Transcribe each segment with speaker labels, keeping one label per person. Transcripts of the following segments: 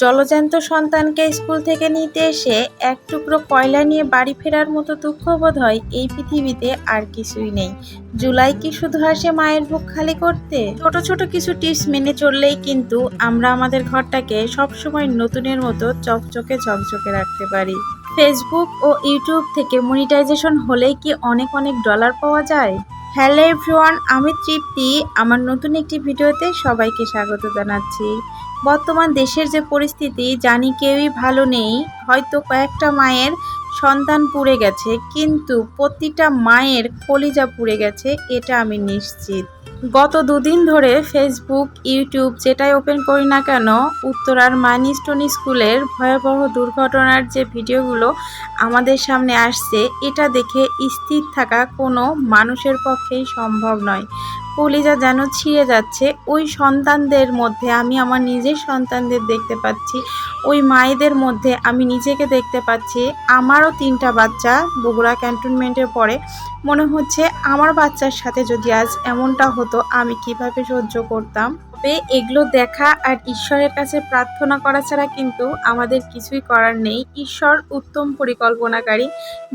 Speaker 1: জলজ্যান্ত সন্তানকে স্কুল থেকে নিতে এসে এক টুকরো কয়লা নিয়ে বাড়ি ফেরার মতো দুঃখ বোধ হয় এই পৃথিবীতে আর কিছুই নেই। জুলাই কি শুধু আসে মায়ের বুক খালি করতে? ছোট ছোট কিছু টিপস মেনে চললেই কিন্তু আমরা আমাদের ঘরটাকে সবসময় নতুনের মতো চকচকে ঝকঝকে রাখতে পারি। ফেসবুক ও ইউটিউব থেকে মনিটাইজেশন হলেই কি অনেক অনেক ডলার পাওয়া যায়? হ্যালো এভরিওয়ান আমি তৃপ্তি। আমার নতুন একটি ভিডিওতে সবাইকে স্বাগত জানাচ্ছি। বর্তমান দেশের যে পরিস্থিতি, জানি কেউই ভালো নেই। হয়তো কয়েকটা মায়ের সন্তান পুড়ে গেছে, কিন্তু প্রতিটা মায়ের কলিজা পুড়ে গেছে, এটা আমি নিশ্চিত। গত দুদিন ধরে ফেসবুক ইউটিউব যেটাই ওপেন করি না কেন উত্তরার মাইনিস্টোন স্কুলের ভয়াবহ দুর্ঘটনার যে ভিডিওগুলো আমাদের সামনে আসছে, এটা দেখে স্থির থাকা কোনো মানুষের পক্ষেই সম্ভব নয়। কলিজা যেন ছিঁড়ে যাচ্ছে। ওই সন্তানদের মধ্যে আমি আমার নিজের সন্তানদের দেখতে পাচ্ছি। ওই মায়েদের মধ্যে আমি নিজেকে দেখতে পাচ্ছি। আমারও তিনটা বাচ্চা বগুড়া ক্যান্টনমেন্টে পড়ে মনে হচ্ছে আমার বাচ্চার সাথে যদি আজ এমনটা হতো, আমি কীভাবে সহ্য করতাম? তবে এগুলো দেখা আর ঈশ্বরের কাছে প্রার্থনা করা ছাড়া কিন্তু আমাদের কিছুই করার নেই। ঈশ্বর উত্তম পরিকল্পনাকারী।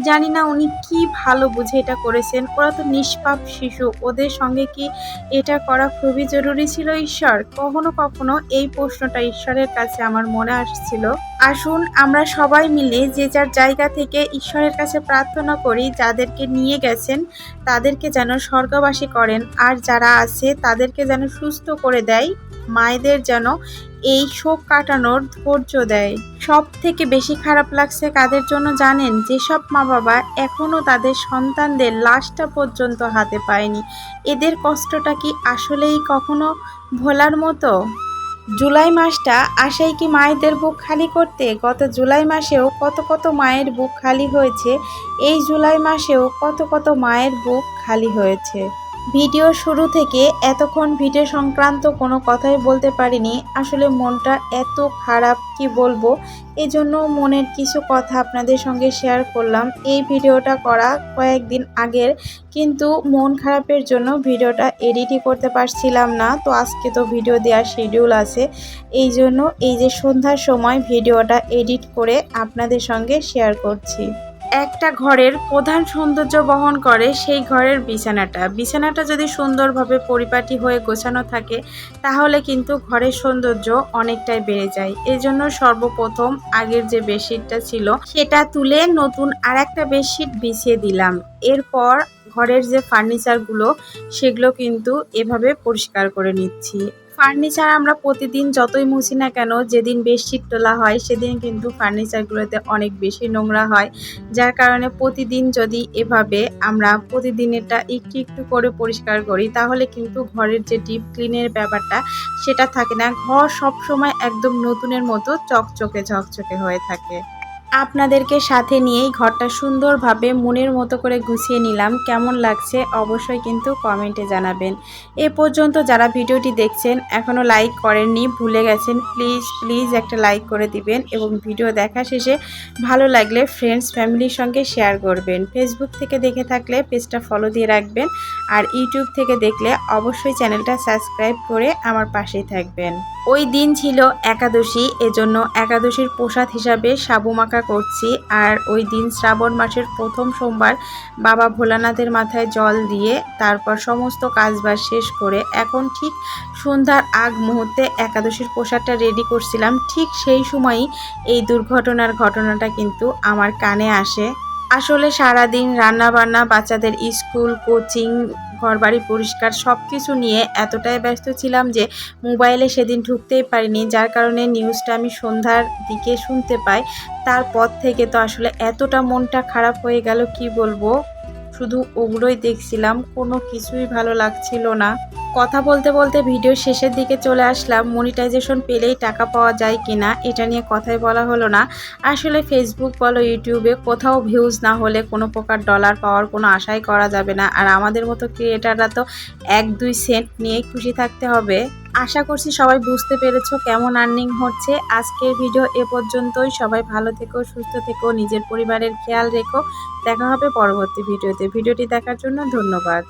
Speaker 1: জানি না উনি কি ভালো বুঝে এটা করেছেন। ওরা তো নিষ্পাপ শিশু। ওদের সঙ্গে কি এটা করা খুবই জরুরি ছিল ঈশ্বর? কখনো কখনো এই প্রশ্নটা ঈশ্বরের কাছে আমার মনে আসছিল। আসুন আমরা সবাই মিলে যে যার জায়গা থেকে ঈশ্বরের কাছে প্রার্থনা করি, যাদেরকে নিয়ে গেছেন, তাদেরকে যেন স্বর্গবাসী করেন। আর যারা আছে, তাদেরকে যেন সুস্থ করে দেয় মায়েদের যেন এই শোক কাটানোর ধৈর্য দেয়। সব থেকে বেশি খারাপ লাগছে কাদের জন্য জানেন? যেসব মা বাবা এখনও তাদের সন্তানদের লাশটা পর্যন্ত হাতে পায়নি। এদের কষ্টটা কি আসলেই কখনো ভোলার মতো? জুলাই মাসটা আসাই কি মায়েদের বুক খালি করতে? গত জুলাই মাসেও কত কত মায়ের বুক খালি হয়েছে, এই জুলাই মাসেও কত কত মায়ের বুক খালি হয়েছে। ভিডিও শুরু থেকে এতক্ষণ ভিডিও সংক্রান্ত কোনো কথাই বলতে পারিনি। আসলে মনটা এত খারাপ, কি বলব? এজন্য মনের কিছু কথা আপনাদের সঙ্গে শেয়ার করলাম। এই ভিডিওটা করা কয়েকদিন আগের, কিন্তু মন খারাপের জন্য ভিডিওটা এডিটই করতে পারছিলাম না। তো আজকে তো ভিডিও দেওয়ার শিডিউল আছে। এই জন্য এই যে সন্ধ্যার সময় ভিডিওটা এডিট করে আপনাদের সঙ্গে শেয়ার করছি। একটা ঘরের প্রধান সৌন্দর্য বহন করে সেই ঘরের বিছানাটা। বিছানাটা যদি সুন্দরভাবে পরিপাটি হয়ে গোছানো থাকে, তাহলে কিন্তু ঘরের সৌন্দর্য অনেকটাই বেড়ে যায়। এই জন্য সর্বপ্রথম আগের যে বেডশিটটা ছিল, সেটা তুলে নতুন আর একটা বেডশিট বিছিয়ে দিলাম। এরপর ঘরের যে ফার্নিচারগুলো, সেগুলো কিন্তু এভাবে পরিষ্কার করে নিচ্ছি। ফার্নিচার আমরা প্রতিদিন যতই মুছি না কেন, যেদিন বেডশিট তোলা হয়, সেদিন কিন্তু ফার্নিচারগুলোতে অনেক বেশি নোংরা হয়। যার কারণে প্রতিদিন যদি এভাবে আমরা প্রতিদিনেরটা একটু একটু করে পরিষ্কার করি, তাহলে কিন্তু ঘরের যে ডিপ ক্লিনের ব্যাপারটা, সেটা থাকে না। ঘর সবসময় একদম নতুনের মতো চকচকে ঝকচকে হয়ে থাকে। আপনাদেরকে সাথে নিয়েই ঘরটা সুন্দরভাবে মনের মতো করে গুছিয়ে নিলাম। কেমন লাগছে অবশ্যই কিন্তু কমেন্টে জানাবেন। এ পর্যন্ত যারা ভিডিওটি দেখছেন এখনও লাইক করেননি, ভুলে গেছেন, প্লিজ প্লিজ একটা লাইক করে দিবেন এবং ভিডিও দেখা শেষে ভালো লাগলে ফ্রেন্ডস ফ্যামিলির সঙ্গে শেয়ার করবেন। ফেসবুক থেকে দেখে থাকলে পেজটা ফলো দিয়ে রাখবেন আর ইউটিউব থেকে দেখলে অবশ্যই চ্যানেলটা সাবস্ক্রাইব করে আমার পাশেই থাকবেন। ওই দিন ছিল একাদশী, এজন্য একাদশীর প্রসাদ হিসাবে সাবু মাখা করছি। আর ওই দিন শ্রাবণ মাসের প্রথম সোমবার বাবা ভোলানাথের মাথায় জল দিয়ে তারপর সমস্ত কাজবাজ শেষ করে এখন ঠিক সন্ধ্যার আগ মুহূর্তে একাদশীর পোশাকটা রেডি করছিলাম। ঠিক সেই সময়ই এই দুর্ঘটনার ঘটনাটা কিন্তু আমার কানে আসে। আসলে সারাদিন রান্নাবান্না, বাচ্চাদের স্কুল, কোচিং, ঘরবাড়ি পরিষ্কার সব কিছু নিয়ে এতটাই ব্যস্ত ছিলাম যে মোবাইলে সেদিন ঢুকতেই পারিনি। যার কারণে নিউজটা আমি সন্ধ্যার দিকে শুনতে পাই। তারপর থেকে তো আসলে এতটা মনটা খারাপ হয়ে গেল, কি বলব? শুধু ওগুলোই দেখছিলাম, কোনো কিছুই ভালো লাগছিল না। কথা বলতে বলতে ভিডিও শেষের দিকে চলে আসলাম। মনিটাইজেশন পেলেই টাকা পাওয়া যায় কিনা, এটা নিয়ে কথাই বলা হলো না। আসলে ফেসবুক বলো ইউটিউবে কোথাও ভিউজ না হলে কোনো প্রকার ডলার পাওয়ার কোনো আশাই করা যাবে না। আর আমাদের মতো ক্রিয়েটাররা তো এক দুই সেন্ট নিয়েই খুশি থাকতে হবে। আশা করছি সবাই বুঝতে পেরেছ কেমন আর্নিং হচ্ছে। আজকের ভিডিও এ পর্যন্তই। সবাই ভালো থেকো, সুস্থ থেকো, নিজের পরিবারের খেয়াল রেখো। দেখা হবে পরবর্তী ভিডিওতে। ভিডিওটি দেখার জন্য ধন্যবাদ।